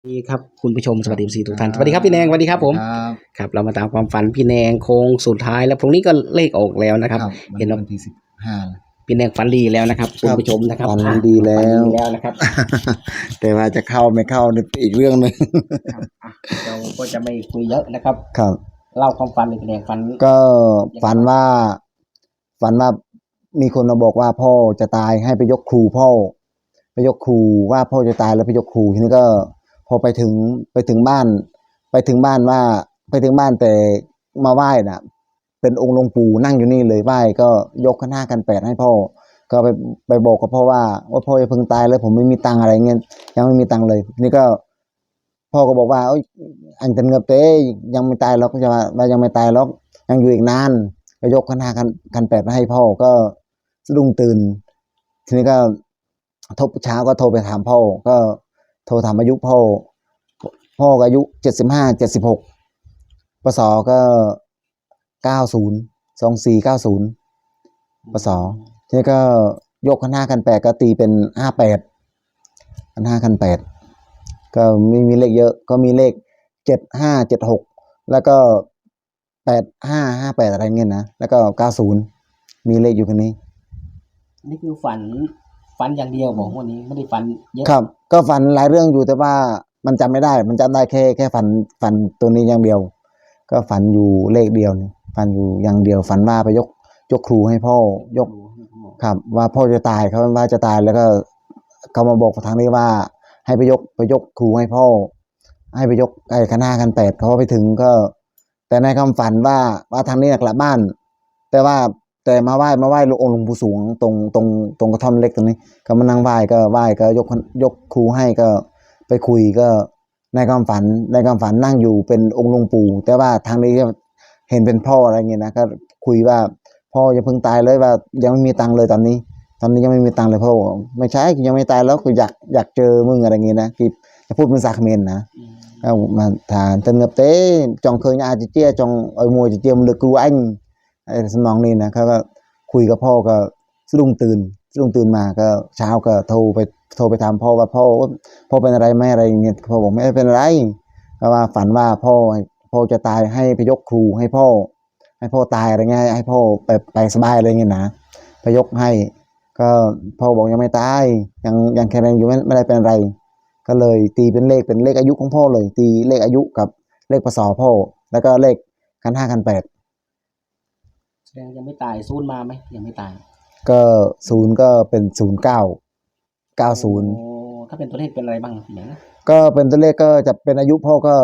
สวัสดีครับคุณผู้ชมสวัสดีสี่ทุกท่านสวัสดีครับพี่แนงสวัสดีครับผมครับครับเรามาตามความฝันพี่แนงโค้งสุดท้ายแล้วพรุ่งนี้ก็เลขออกแล้วนะครับ เห็เห็นนว่าวันที่สิบห้า พี่แนงฝันดีแล้วนะครับคุณผู้ชมนะครับฝันดีแล้ว ฝันดีแล้วนะครับแต่ว่าจะเข้าไม่เข้านี่อีกเรื่องหนึ่งครับอะเราก็จะไม่คุยเยอะนะครับ ครับ เล่าความฝันเลยพี่แนงฝันก็ฝันว่า ฝันว่ามีคนมาบอกว่าพ่อจะตายให้ไปยกครูพ่อ ไปยกครูว่าพ่อจะตายแล้วไปยกครูทีนี้ก็ พอไปถึงไปถึงบ้าน ไปถึงบ้านว่าไปถึงบ้านแต่มาไหว้น่ะเป็นองค์หลวงปู่นั่งอยู่นี่เลยไหว้ก็ยกขันห้ากันแปดให้พ่อ ก็ไปไปบอกกับพ่อว่าว่าพ่อจะเพิ่งตายแล้วผมไม่มีตังอะไรเงี้ยยังไม่มีตังเลยทีนี่ก็พ่อก็บอกว่าอ้ยอันจะเงือบเต้ยังไม่ตายหรอกจะว่ายังไม่ตายหรอกยังอยู่อีกนานก็ยกขันห้ากันกันแปดมาให้พ่อก็สะดุ้งตื่น ทีนี้ก็ทบเช้าก็โทรไปถามพ่อก็ โทรถามอายุพ่อ พ่อก็อายุเจ็ดสิบห้าเจ็ดสิบหกปศก็เก้าศูนย์สองสี่เก้าศูนย์ปศทีนี้ก็ยกขันห้ากันแปดก็ตีเป็นห้าแปดขันห้ากันแปดก็ไม่มีเลขเยอะก็มีเลขเจ็ดห้าเจ็ดหกแล้วก็แปดห้าห้าแปดอะไรเงี้ยนะแล้วก็เก้าศูนย์มีเลขอยู่แค่นี้ นี่คือฝัน ฝันอย่างเดียวบอกวันนี้ไม่ได้ฝันเยอะครับ ก็ฝันหลายเรื่องอยู่แต่ว่ามันจำไม่ได้ มันจำได้แค่แค่ฝันฝันตัวนี้อย่างเดียว ก็ฝันอยู่เลขเดียวนี่ฝันอยู่อย่างเดียว ฝันว่าไปยกยกครูให้พ่อยกครับ ว่าพ่อจะตายเขาว่าจะตายแล้วก็เขามาบอกทางนี้ว่า ให้ไปยกไปยกครูให้พ่อ ให้ไปยกไอ้คณะกันแปดเขาไปถึงก็ แต่ในคำฝันว่าว่าทางนี้กลับบ้าน แต่ว่า แต่มาไหว้มาไหว้องค์หลวงปู่สวงตรงตรงตรงกระท่อมเล็กตรงนี้ ก็มานั่งไหว้ก็ไหว้ก็ยกยกครูให้ก็ไปคุยก็ในความฝันในความฝันนั่งอยู่เป็นองค์หลวงปู่ แต่ว่าทางนี้ก็เห็นเป็นพ่ออะไรเงี้ยนะก็คุยว่าพ่ออย่าเพิ่งตายเลยว่ายังไม่มีตังค์เลยตอนนี้ ตอนนี้ยังไม่มีตังค์เลยพ่อบอกไม่ใช่ยังไม่ตายแล้วคืออยากอยากเจอมึงอะไรเงี้ยนะคือจะพูดเป็นสาคเขมนนะอืมก็มาถาม tân ngập tế trong khơi nhà chị chia trong ở mùa chị chia một được cứu anh ไอ้ ไอ้สมองนี่นะเขาก็คุยกับพ่อก็สะดุ้งตื่นสะดุ้งตื่นมาก็เช้าก็โทรไปโทรไปถามพ่อว่าพ่อพ่อเป็นอะไรไหมอะไรอย่างเงี้ยพ่อบอกไม่เป็นไรเพราะว่าฝันว่าพ่อพ่อจะตายให้ไปยกครูให้พ่อ ให้พ่อตายอะไรเงี้ยให้พ่อไปไปสบายอะไรเงี้ยนะไปยกให้ ก็พ่อบอกยังไม่ตายยังยังแข็งแรงอยู่ไม่ไม่ได้เป็นอะไร ก็เลยตีเป็นเลขเป็นเลขอายุของพ่อเลย ตีเลขอายุกับเลขพศพ่อ แล้วก็เลขคันห้าคันแปด แสดงยังไม่ตายซูนมาไหมยังไม่ตายก็ศูนย์ก็เป็นศูนย์เก้าเก้าศูนย์โอ้ถ้าเป็นตัวเลขเป็นอะไรบ้างพี่แนงนะก็เป็นตัวเลขก็จะเป็นอายุพ่อก็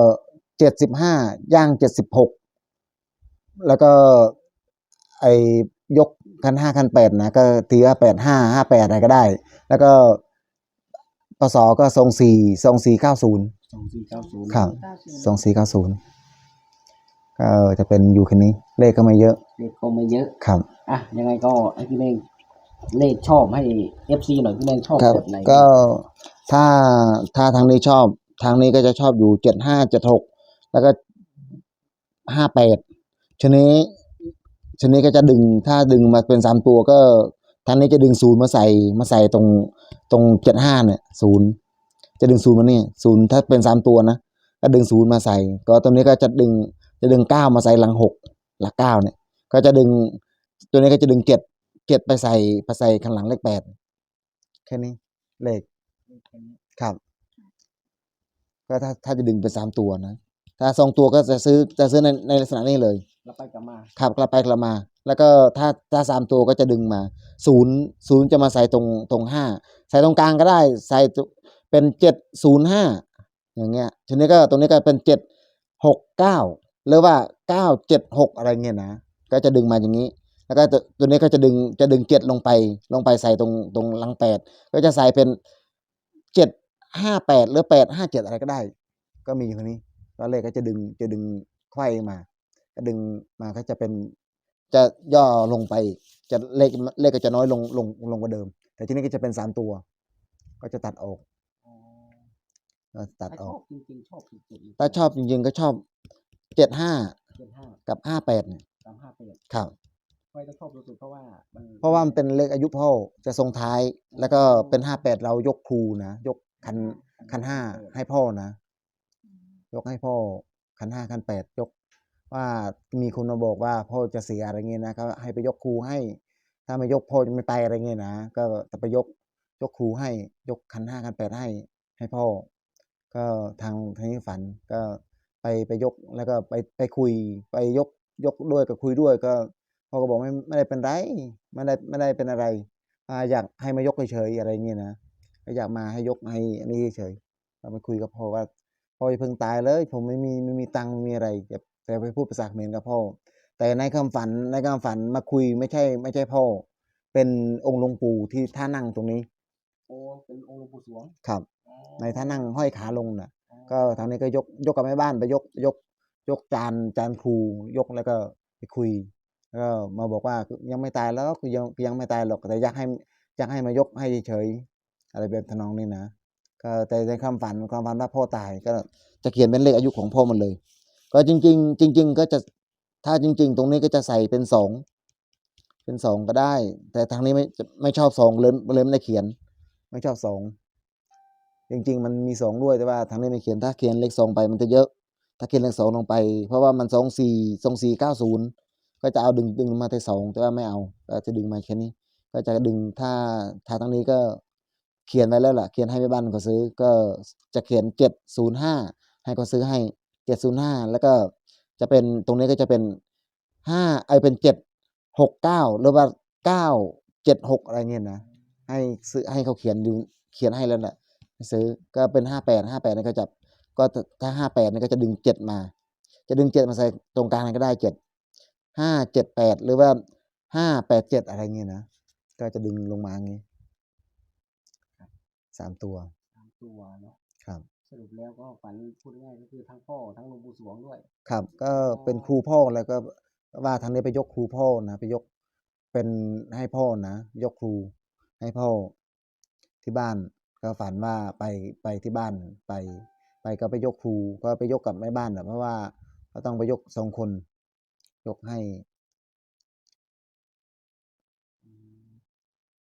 เจ็ดสิบห้าย่างเจ็ดสิบหกแล้วก็ไอยกคันห้าคันแปดนะก็ตีว่าแปดห้าห้าแปดอะไรก็ได้ แล้วก็พศก็ทรงสี่ทรงสี่เก้าศูนย์สองสี่เก้าศูนย์ครับสองสี่เก้าศูนย์ ก็จะเป็นอยู่แค่นี้ เลขก็ไม่เยอะเลขก็ไม่เยอะครับ อะยังไงก็ให้พี่เน่งเลขชอบให้เอฟซีหน่อยพี่เน่งชอบครับแบบไหนก็ถ้าถ้าทางนี้ชอบ ทางนี้ก็จะชอบอยู่เจ็ดห้าเจ็ดหกแล้วก็ห้าแปดชนี้ชนี้ก็จะดึงถ้าดึงมาเป็นสามตัวก็ทางนี้จะดึงศูนย์มาใส่มาใส่ตรงตรงเจ็ดห้าเนี่ยศูนย์จะดึงศูนย์มานี่ศูนย์ถ้าเป็นสามตัวนะก็ดึงศูนย์มาใส่ ก็ตรงนี้ก็จะดึง จะดึงเก้ามาใส่หลังหกหลักเก้าเนี่ยก็จะดึงตัวนี้ก็จะดึงเจ็ดเจ็ดไปใส่ไปใส่ข้างหลังเลขแปดแค่นี้เลขครับก็ถ้าถ้าจะดึงเป็นสามตัวนะถ้าสองตัวก็จะซื้อจะซื้อในในลักษณะนี้เลยแล้วไปกลับมาขับกลับไปกลับมา แล้วก็ถ้าถ้าสามตัวก็จะดึงมาศูนย์ศูนย์จะมาใส่ตรงตรงห้าใส่ตรงกลางก็ได้ ใส่ตัวเป็นเจ็ดศูนย์ห้าอย่างเงี้ยทีนี้ก็ตรงนี้ก็เป็นเจ็ดหกเก้า หรือว่าเก้าเจ็ดหกอะไรเงี้ยนะก็จะดึงมาอย่างนี้ แล้วก็ตัวตัวนี้ก็จะดึงจะดึงเจ็ดลงไป ลงไปใส่ตรงตรงลังแปดก็จะใส่เป็นเจ็ดห้าแปดหรือแปดห้าเจ็ดอะไรก็ได้ ก็มีอยู่คนนี้ก็เลขก็จะดึงจะดึงไขว้มาก็ดึงมาก็จะเป็นจะย่อลงไปอีกจะเลขเลขก็จะน้อยลงลงลงกว่าเดิม แต่ที่นี้ก็จะเป็นสามตัว ก็จะตัดออกก็ตัดถ้าอชออกบจริงๆชอบสุดๆถ้าชอบจริงๆก็ชอบ เจ็ดห้าเจ็ดห้ากับห้าแปดเนี่ยสามห้าแปดครับทำไมต้องชอบสุดๆเพราะว่ามันเพราะว่ามันเป็นเลขอายุพ่อจะทรงท้าย แล้วก็เป็นห้าแปดเรายกครูนะ ยกคันคันห้าให้พ่อนะ ยกให้พ่อขันห้าขันแปดยก ว่ามีคนมาบอกว่าพ่อจะเสียอะไรเงี้ยนะก็ให้ไปยกครูให้ ถ้าไม่ยกพ่อจะไม่ไปอะไรเงี้ยนะก็จะไปยกยกครูให้ยกขันห้าขันแปดให้ให้พ่อ ก็ทางทางนี้ฝันก็ ไปไปยกแล้วก็ไปไปคุยไปยกยกด้วยกับคุยด้วยก็พ่อก็บอกไม่ไม่ได้เป็นไรไม่ได้ไม่ได้เป็นอะไรอ่าอยากให้มายกเฉยๆอะไรเงี้ยนะก็อยากมาให้ยกให้อันนี้เฉยๆเราไปคุยกับพ่อว่าพ่ออย่าเพิ่งตายเลย ผมไม่มีไม่มีตังค์ไม่มีอะไรจะจะไปพูดภาษาเขมรกับพ่อ แต่ในคำฝันในคำฝันมาคุยไม่ใช่ไม่ใช่พ่อ เป็นองค์หลวงปู่ที่ท่านั่งตรงนี้โอ้เป็นองค์หลวงปู่สวงครับอ๋อในท่านั่งห้อยขาลงน่ะอ๋อ ก็ทางนี้ก็ยกยกกับแม่บ้านไปยกยก ยกจานจานครูยกแล้วก็ไปคุยแล้วก็มาบอกว่ายังไม่ตายแล้วคือยังยังไม่ตายหรอกแต่อยากให้อยากให้มายกให้เฉยอะไรแบบทนองนี้นะก็แต่ในความฝันความฝันว่าพ่อตายก็จะเขียนเป็นเลขอายุของพ่อหมันเลย ก็จริง ๆ จริง ๆ ก็จะถ้าจริง ๆ ตรงนี้ก็จะใส่เป็นสองเป็นสองก็ได้ แต่ทางนี้ไม่ไม่ชอบสองเลยเลยไม่ได้เขียน ไม่ชอบสอง จริงๆ มันมีสองด้วยแต่ว่าทางนี้ไม่เขียนถ้าเขียนเลขสองไปมันจะเยอะ ถ้าเขียนเลขสองลงไป เพราะว่ามันสองสี่สองสี่เก้าศูนย์ก็จะเอาดึงดึงมาแต่สองแต่ว่าไม่เอาก็จะดึงมาแค่นี้ ก็จะดึงถ้าถ้าทางนี้ก็เขียนไว้แล้วล่ะเขียนให้แม่บ้านเขาซื้อก็จะเขียนเจ็ดศูนย์ห้าให้เขาซื้อให้เจ็ดศูนย์ห้าแล้วก็จะเป็นตรงนี้ก็จะเป็นห้าไอเป็นเจ็ดหกเก้าหรือว่าเก้าเจ็ดหกอะไรเงี้ยนะให้ซื้อให้เขาเขียนดูเขียนให้แล้วแหละ ซื้อก็เป็นห้าแปดห้าแปดนี่ก็จะก็ถ้าห้าแปดนี่ก็จะดึงเจ็ดมา จะดึงเจ็ดมาใส่ตรงกลางก็ได้เจ็ดห้าเจ็ดแปดหรือว่าห้าแปดเจ็ดอะไรเงี้ยนะก็จะดึงลงมาอย่างงี้สามตัวสามตัวเนาะครับ สรุปแล้วก็ฝันพูดง่ายๆก็คือทั้งพ่อทั้งหลวงปู่สวงด้วย ครับ ก็เป็นครูพ่อแล้วก็ว่าทางนี้ไปยกครูพ่อนะไปยกเป็นให้พ่อนะยกครูให้พ่อที่บ้าน ก็ฝันว่าไปไปที่บ้านไป ไปก็ไปยกครูก็ไปยกกับแม่บ้านนะเพราะว่าเราต้องไปยกสองคน ยกให้อืม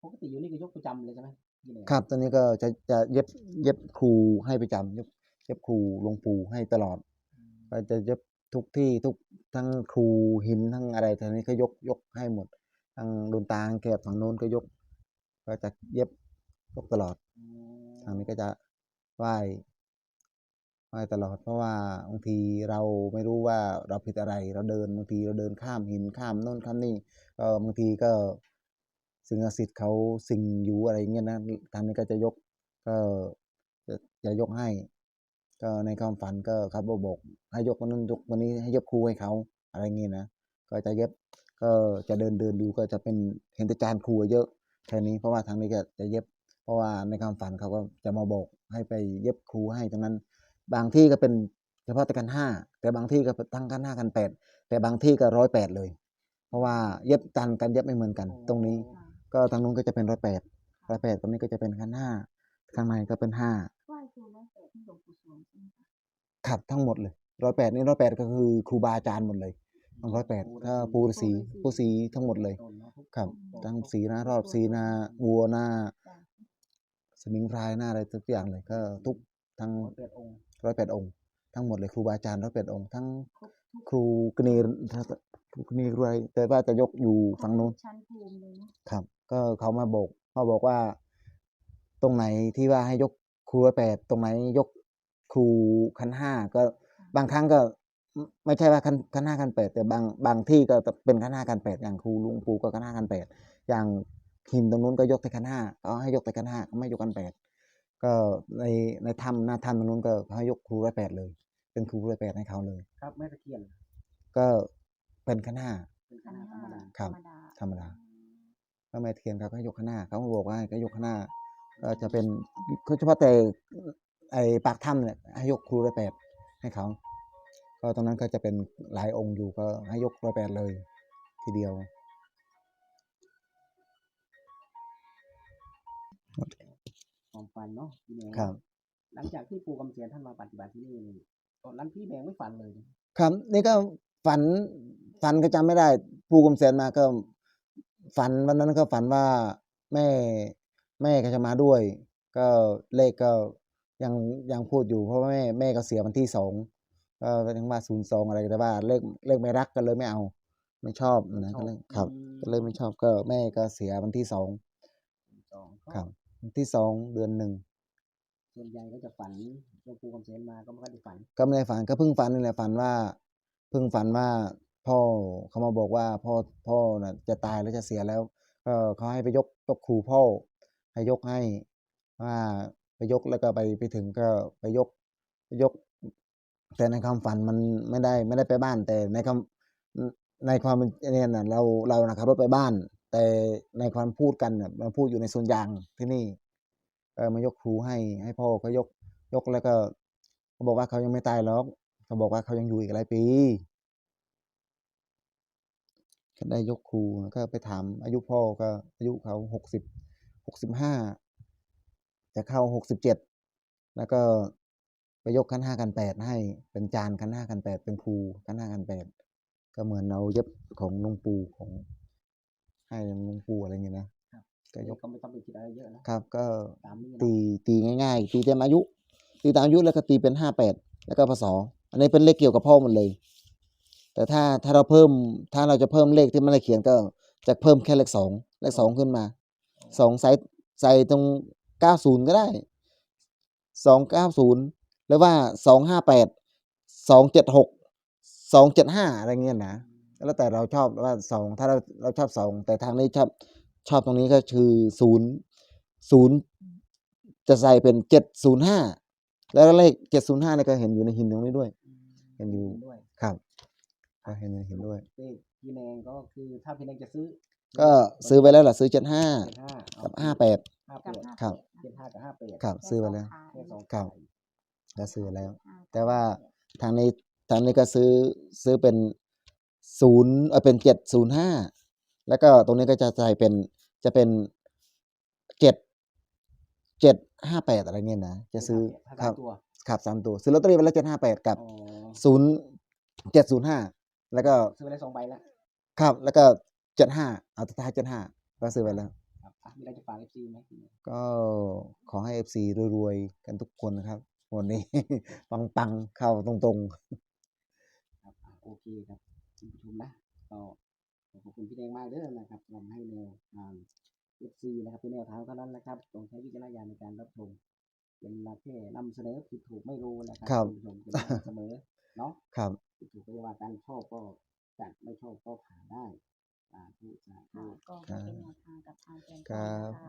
ปกติอยู่นี่ก็ยกประจำเลยใช่ไหมที่ไหนครับ ตอนนี้ก็จะจะเย็บเย็บครูให้ประจำเย็บเย็บครูหลวงปู่ให้ตลอดอืมก็จะเย็บทุกที่ทุกทั้งครูหินทั้งอะไรทางนี้ก็ยกยกให้หมดทั้งดนตางแกบฝั่งโน้นก็ยก ก็จะเย็บยกตลอดอืม ทางนี้ก็จะไหว้ไหว้ตลอด เพราะว่าบางทีเราไม่รู้ว่าเราผิดอะไร เราเดินบางทีเราเดินข้ามหินข้ามโน่นข้ามนี่ก็บางทีก็สิ่งศักดิ์สิทธิ์เขาสิ่งอยู่อะไรเงี้ยนะทางนี้ก็จะยกก็จะจะยกให้ ก็ในความฝันก็ครับบอกบอกให้ยกวันนั้นยกวันนี้ให้ยกครูให้เขาอะไรเงี้ยนะก็จะเย็บก็จะเดินเดินดูก็จะเป็นเห็นแต่จานครูเยอะแค่นี้เพราะว่าทางนี้ก็จะเย็บ เพราะว่าในความฝันเขาก็จะมาบอกให้ไปเย็บครูให้ตรงนั้น บางที่ก็เป็นเฉพาะแต่กันห้าแต่บางที่ก็ทั้งกันห้ากันแปดแต่บางที่ก็ร้อยแปดเลย เพราะว่าเย็บกันกันเย็บไม่เหมือนกัน ตรงนี้ ก็ทางนู้นก็จะเป็นร้อยแปดร้อยแปดตรงนี้ก็จะเป็นกันห้าข้างในก็เป็นห้าไหว้ครูร้อยแปดที่หลวงปู่สวงใช่ไหมคะขับทั้งหมดเลยร้อยแปดนี่ร้อยแปดก็คือครูบาอาจารย์หมดเลยร้อยแปดถ้าปูฤาษีปูฤาษีทั้งหมดเลยต้นเนาะทุกครับต้นทั้งสีหน้ารอบสีหน้าวัวหน้าจ้ะ สมิงพรายหน้าอะไรทุกอย่างเลยก็ทุกทั้งร้อยแปดองค์ร้อยแปดองค์ทั้งหมดเลยครูบาอาจารย์ร้อยแปดองค์ทั้งครบทุกครูกนีครูกนีรวยแต่ว่าจะยกอยู่ฝั่งนู้นชั้นภูมิเลยเนาะครับ ก็เขามาบอกเขาบอกว่า ตรงไหนที่ว่าให้ยกครูร้อยแปดตรงไหนยกครูคันห้าก็บางครั้งก็ไม่ไม่ใช่ว่าคันคันห้าคันแปดแต่บางบางที่ก็เป็นคันห้าคันแปดอย่างครูลุงปู่ก็คันห้าคันแปดอย่าง หินตรงนู้นก็ยกแต่คันห้าเขาให้ยกแต่คันห้าเขาไม่ยกคันแปดก็ในในถ้ำหน้าถ้ำตรงนู้นก็เขาให้ยกครูร้อยแปดเลย เป็นครูร้อยแปดให้เขาเลย ครับแม่ตะเคียนก็เป็นคันห้าเป็นคชั้นณะธรห้ารมดาครับธรรมดาธรรมดาพระแม่เทียนเขาก็ให้ยกข้างหน้าเขาก็บอกว่าให้ก็ยกข้างหน้าก็จะเป็นเฉพาะแต่ไอ้ปากถ้ำเนี่ยให้ยกครูร้อยแปดให้เขาก็ตรงนั้นก็จะเป็นหลายองค์อยู่ก็ให้ยกร้อยแปดเลย ทีเดียว ความฝันเนาะพี่แดงครับ หลังจากที่ปู่กำเสียนท่านมาปฏิบัติที่นี่ตอนนั้นพี่แดงไม่ฝันเลย ครับ นี่ก็ฝันฝันก็จำไม่ได้ ปูกำเสนมาก็ฝันวันนั้นก็ฝันว่าแม่แม่ก็จะมาด้วย ก็เลขก็ยังยังพูดอยู่เพราะว่าแม่แม่ก็เสียวันที่สองก็ไปถึงมาศูนย์สองอะไรแต่ว่าเลขเลขไม่รักก็เลยไม่เอา ไม่ชอบนะก็เลยครับอืมก็เลยไม่ชอบก็แม่ก็เสียวันที่สองสองก็ครับวัน ที่สองเดือนหนึ่งส่วนใหญ่ก็จะฝันหลวงปู่คำเสนมาก็ไม่ค่อยได้ฝัน ก็ไม่ได้ฝันก็เพิ่งฝันนี่แหละฝันว่าเพิ่งฝันว่าพ่อเขามาบอกว่าพ่อพ่อน่ะจะตายแล้วจะเสียแล้วก็เขาให้ไปยกยกครูพ่อให้ยกให้ว่าไปยกแล้วก็ไปไปถึงก็ไปยกไปยก แต่ในความฝันมันไม่ได้ไม่ได้ไปบ้านแต่ในคำในความเป็นเนี่ยน่ะเราเรานะขับรถไปบ้าน แต่ในความพูดกันน่ะมันพูดอยู่ในส่วนยางที่นี่เออมายกครูให้ให้พ่อเขายกยกแล้วก็เขาบอกว่าเขายังไม่ตายหรอกเขาบอกว่าเขายังอยู่อีกหลายปีก็ได้ยกครูแล้วก็ไปถามอายุพ่อก็อายุเขาหกสิบหกสิบห้าจะเข้าหกสิบเจ็ดแล้วก็ไปยกขั้นห้ากันแปดให้เป็นจานขั้นห้ากันแปดเป็นครูขั้นห้ากันแปดก็เหมือนเอาเย็บของหลวงปู่ของ ให้หลวงปู่อะไรเงี้ยนะก็ยกก็ไม่ต้องไปคิดอะไรเยอะนะครับ ก็ตามนี้เนาะตีตีง่าย ๆ ตีเต็มอายุ ตีตามอายุแล้วก็ตีเป็นห้าแปดแล้วก็พศอันนี้เป็นเลขเกี่ยวกับพ่อหมดเลย แต่ถ้าถ้าเราเพิ่มถ้าเราจะเพิ่มเลขที่ไม่ได้เขียนก็จะเพิ่มแค่เลขสองเลขสองขึ้นมาสองใส่ใส่ตรงเก้าศูนย์ก็ได้สองเก้าศูนย์หรือว่าสองห้าแปดสองเจ็ดหกสองเจ็ดห้าอะไรเงี้ยนะ แล้วแต่เราชอบว่าสองถ้าเราเราชอบสองแต่ทางนี้ชอบชอบตรงนี้ก็คือศูนย์ศูนย์จะใส่เป็นเจ็ดศูนย์ห้าแล้วเลขเจ็ดศูนย์ห้าเนี่ยก็เห็นอยู่ในหินตรงนี้ด้วย เห็นอยู่ด้วยครับก็เห็นในหินด้วยเลขพี่แนงก็คือถ้าพี่แนงจะซื้อ ก็ซื้อไปแล้วล่ะซื้อเจ็ดห้าเจ็ดห้ากับห้าแปดห้าแปกับดห้าครับแปดนะเจ็ดห้ากับห้าแปดครับ ซื้อไปแล้วแค่สองครับสายก็ซื้อแล้วห้แต่ว่าทางนี้ทางนี้ก็ซื้อซื้อเป็น ศูนย์เออเป็นเจ็ดศูนย์ห้าแล้วก็ตรงนี้ก็จะใส่เป็นจะเป็นเจ็ดเจ็ดห้าแปดอะไรเงี้ยนะจะซื้อถ้าครัสาบมตัวครับสามตัวซื้อลอตเตอรี่ไปแล้วเจ็ดห้าแปดกับอ๋อศูนย์เจ็ดศูนย์ห้าแล้วก็ซื้อไปแล้วสองใบแล้วครับ แล้วก็เจ็ดห้าเอาท้ายเจ็ดห้าก็ซื้อไปแล้วครับอะมีอะไรจะฝากเอฟซีไหมพี่แนงก็ขอให้เอฟซีรวยๆ กันทุกคนนะครับ วันนี้ปังๆ เข้าตรงครับอะโอเคครับ คุณผู้ชมนะก็ขอบคุณพี่แดงมากเด้อนะครับนำให้แนวทางเอฟซีนะครับเป็นแนวทางเท่านั้นนะครับต้องใช้วิจารณญาณในการรับชมเป็นมาแค่นำเสนอผิดถูกไม่รู้นะครัครับ ณผู้ชมเป็นการเสมอเนาะๆครับ ผิดถูกก็ว่าการชอบก็จัดไม่ชอบก็ผ่านได้อ่าผู้สาธุค่ะก็ให้เป็นแนวทางกับทางแฟนครับนะคะ